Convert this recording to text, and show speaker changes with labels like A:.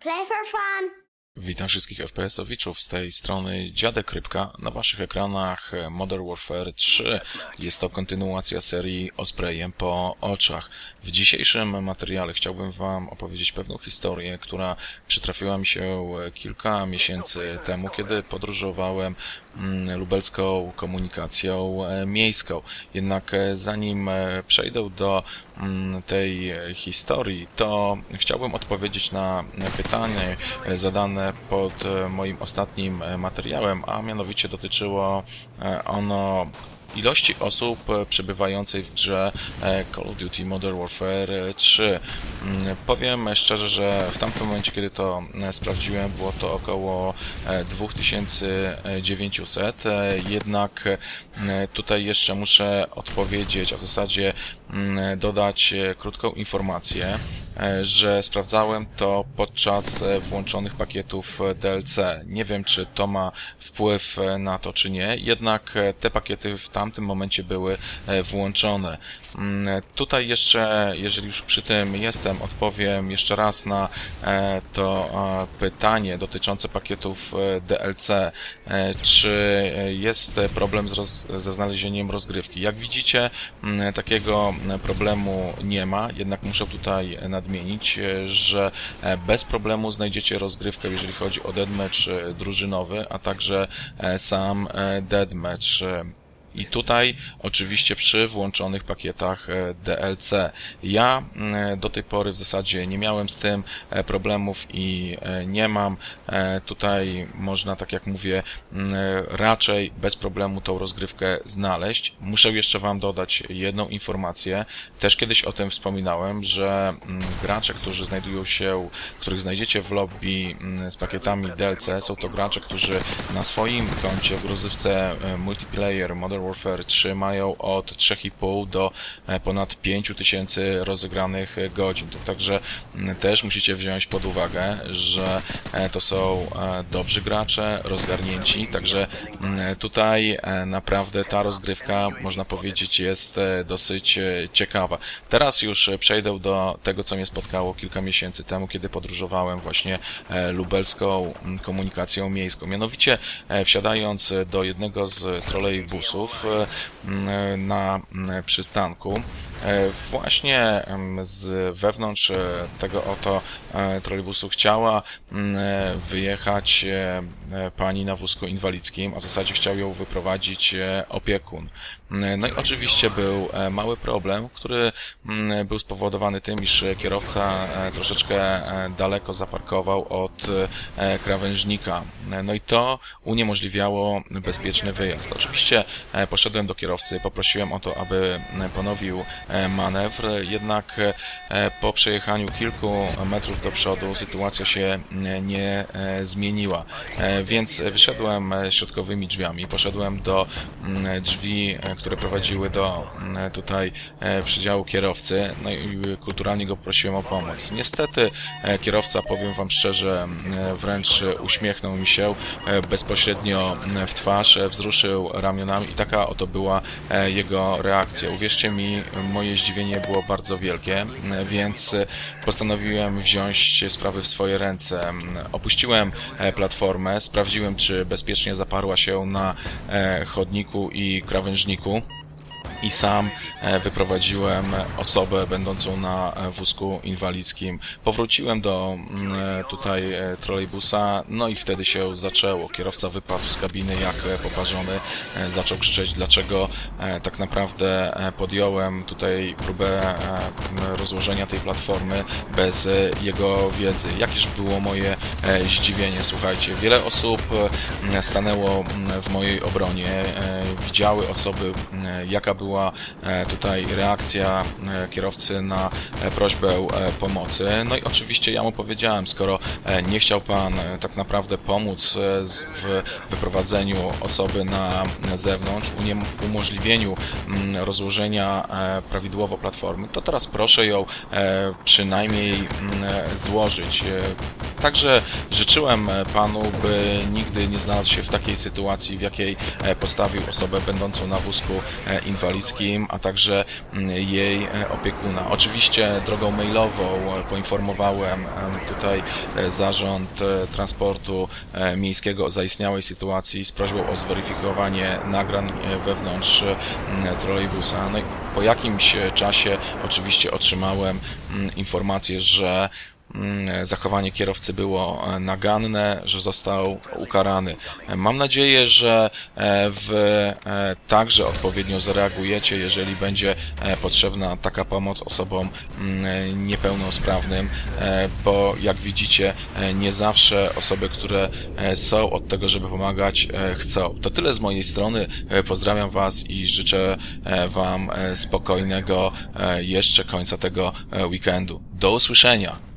A: Play for fun.
B: Witam wszystkich FPS-owiczów z tej strony Dziadek Rybka. Na waszych ekranach Modern Warfare 3. Jest to kontynuacja serii Ospreyem po oczach. W dzisiejszym materiale chciałbym wam opowiedzieć pewną historię, która przytrafiła mi się kilka miesięcy temu, kiedy podróżowałem lubelską komunikacją e, miejską. Jednak e, zanim e, przejdę do mm, tej historii, to chciałbym odpowiedzieć na pytanie zadane pod moim ostatnim materiałem, a mianowicie dotyczyło ono ilości osób e, przebywających w grze e, Call of Duty Modern Warfare e, 3. Mm, Powiem szczerze, że w tamtym momencie, kiedy to e, sprawdziłem, było to około e, 2900, e, jednak tutaj jeszcze muszę odpowiedzieć, a w zasadzie mm, dodać krótką informację, że sprawdzałem to podczas e, włączonych pakietów e, DLC. Nie wiem, czy to ma wpływ e, na to, czy nie, jednak e, te pakiety w tamtym momencie były e, włączone. Mm, Tutaj jeszcze, jeżeli już przy tym jestem, odpowiem jeszcze raz na e, to e, pytanie dotyczące pakietów e, DLC. E, Czy e, jest problem ze znalezieniem rozgrywki? Jak widzicie, mm, takiego problemu nie ma, jednak muszę tutaj nadmienić, e, że e, bez problemu znajdziecie rozgrywkę, jeżeli chodzi o deadmatch e, drużynowy, a także sam deadmatch. E, i tutaj oczywiście przy włączonych pakietach e, DLC. Ja mm, do tej pory w zasadzie nie miałem z tym e, problemów i e, nie mam. E, Tutaj można, tak jak mówię, mm, raczej bez problemu tą rozgrywkę znaleźć. Muszę jeszcze Wam dodać jedną informację. Też kiedyś o tym wspominałem, że mm, gracze, którzy znajdują się, których znajdziecie w lobby z pakietami DLC, są to gracze, którzy na swoim koncie w rozrywce e, multiplayer Modern Warfare 3 mają od 3,5 do e, ponad 5000 rozegranych e, godzin. To także też musicie wziąć pod uwagę, że e, to są dobrzy gracze, rozgarnięci, także tutaj naprawdę ta rozgrywka, można powiedzieć, jest dosyć ciekawa. Teraz już przejdę do tego, co mnie spotkało kilka miesięcy temu, kiedy podróżowałem właśnie lubelską komunikacją miejską. Mianowicie wsiadając do jednego z trolejbusów e, m, na przystanku, e, właśnie em, z wewnątrz e, tego oto e, trolejbusu chciała m, e, wyjechać e, e, pani na wózku inwalidzkim, a w zasadzie chciał ją wyprowadzić e, opiekun. M, No i oczywiście był e, mały problem, który m, był spowodowany tym, iż kierowca e, troszeczkę e, daleko zaparkował od e, krawężnika. E, No i to uniemożliwiało bezpieczny wyjazd. Oczywiście e, poszedłem do kierowcy, poprosiłem o to, aby e, ponowił e, manewr, jednak e, po przejechaniu kilku metrów do przodu sytuacja się e, nie e, zmieniła. E, Więc wyszedłem e, środkowymi drzwiami, poszedłem do mm, drzwi, e, które prowadziły do mm, tutaj e, przedziału kierowcy, no i kulturalnie go prosiłem o pomoc. Niestety e, kierowca, powiem wam szczerze, e, wręcz uśmiechnął mi się e, bezpośrednio w twarz, e, wzruszył ramionami i taka oto była e, jego reakcja. Uwierzcie mi, moje zdziwienie było bardzo wielkie, więc e, postanowiłem wziąć sprawy w swoje ręce. Opuściłem e, platformę, sprawdziłem, czy bezpiecznie zaparła się na e, chodniku i krawężniku i sam e, wyprowadziłem osobę będącą na e, wózku inwalidzkim. Powróciłem do mm, e, tutaj trolejbusa, no i wtedy się zaczęło. Kierowca wypadł z kabiny jak poparzony, zaczął krzyczeć, dlaczego tak naprawdę podjąłem tutaj próbę rozłożenia tej platformy bez jego wiedzy. Jakież było moje zdziwienie, słuchajcie. Wiele osób stanęło w mojej obronie, widziały osoby, jaka była e, tutaj reakcja e, kierowcy na e, prośbę pomocy. No i oczywiście ja mu powiedziałem, skoro nie chciał pan tak naprawdę pomóc w wyprowadzeniu osoby na zewnątrz, umożliwieniu mm, rozłożenia prawidłowo platformy, to teraz proszę ją przynajmniej mm, złożyć. Także życzyłem panu, by nigdy nie znalazł się w takiej sytuacji, w jakiej postawił osobę będącą na wózku inwalidzkim a także mm, jej e, opiekuna. Oczywiście drogą mailową poinformowałem em, tutaj e, zarząd e, transportu miejskiego o zaistniałej sytuacji z prośbą o zweryfikowanie nagrań wewnątrz trolejbusa. No i po jakimś czasie oczywiście otrzymałem mm, informację, że zachowanie kierowcy było e, naganne, że został ukarany. E, Mam nadzieję, że e, e, także odpowiednio zareagujecie, jeżeli będzie e, potrzebna taka pomoc osobom mm, niepełnosprawnym, e, bo jak widzicie, e, nie zawsze osoby, które e, są od tego, żeby pomagać, e, chcą. To tyle z mojej strony. E, Pozdrawiam Was i życzę e, Wam e, spokojnego e, jeszcze końca tego e, weekendu. Do usłyszenia!